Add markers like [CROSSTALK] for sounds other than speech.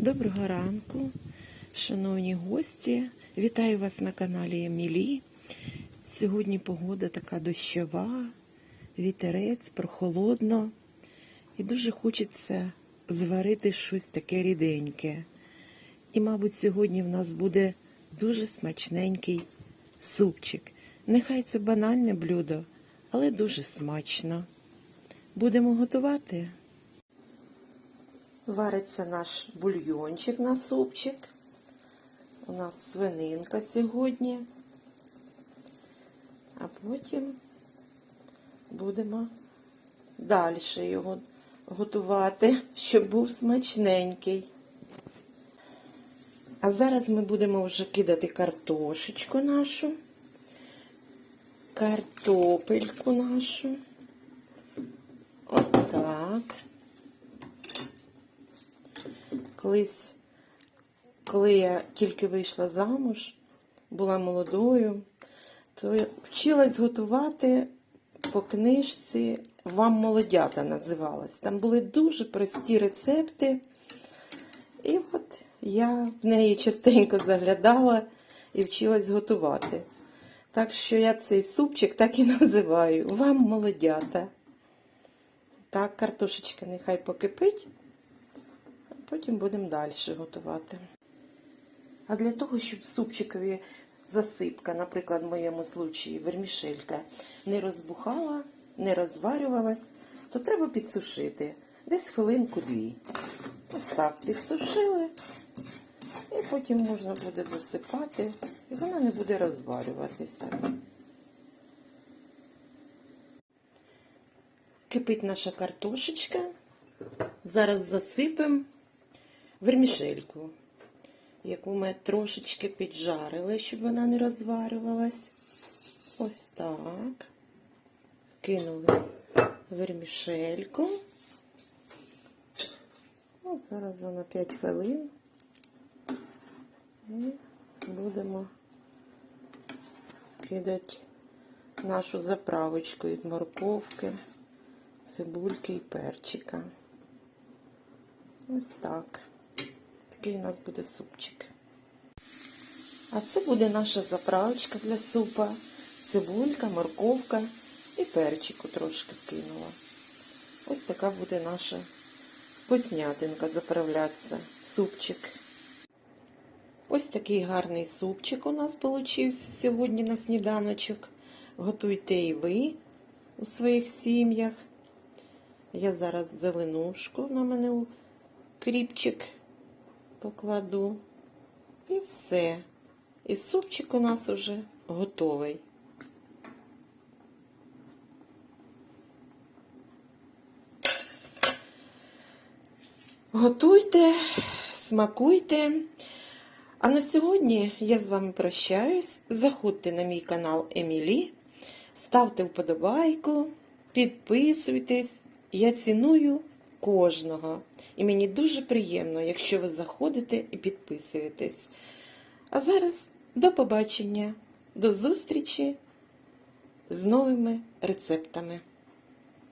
Доброго ранку, шановні гості. Вітаю вас на каналі Емілі. Сьогодні погода така дощова, вітерець, прохолодно. І дуже хочеться зварити щось таке ріденьке. І, мабуть, сьогодні в нас буде дуже смачненький супчик. Нехай це банальне блюдо, але дуже смачно. Будемо готувати. Вариться наш бульйончик на супчик. У нас свининка сьогодні. А потім будемо далі його готувати, щоб був смачненький. А зараз ми будемо вже кидати картошечку нашу, картопельку нашу. Отак. Колись, коли я тільки вийшла замуж, була молодою, то я вчилась готувати по книжці Вам молодята називалась. Там були дуже прості рецепти. І от я в неї частенько заглядала і вчилась готувати. Так що я цей супчик так і [LAUGHS] називаю Вам молодята. Так, картошечка нехай покипить. Потім будемо далі готувати. А для того, щоб супчикові засипка, наприклад, в моєму случаї вермішелька, не розбухала, не розварювалась, то треба підсушити десь хвилинку-дві. Ось так підсушили, і потім можна буде засипати, і вона не буде розварюватися. Кипить наша картошечка. Зараз засипемо вермішельку, яку ми трошечки піджарили, щоб вона не розварювалась. Ось так. Кинули вермішельку. От зараз вона 5 хвилин. І будемо кидати нашу заправочку із морковки, цибульки і перчика. Ось так. Такий у нас буде супчик. А це буде наша заправочка для супа. Цибулька, морковка і перчику трошки вкинула. Ось така буде наша вкуснятинка заправлятися супчик. Ось такий гарний супчик у нас получився сьогодні на сніданочок. Готуйте і ви у своїх сім'ях. Я зараз зеленушку на мене кріпчик покладу. І все. І супчик у нас уже готовий. Готуйте, смакуйте. А на сьогодні я з вами прощаюсь. Заходьте на мій канал Емілі, ставте вподобайку, підписуйтесь. Я ціную кожного. І мені дуже приємно, якщо ви заходите і підписуєтесь. А зараз до побачення, до зустрічі з новими рецептами.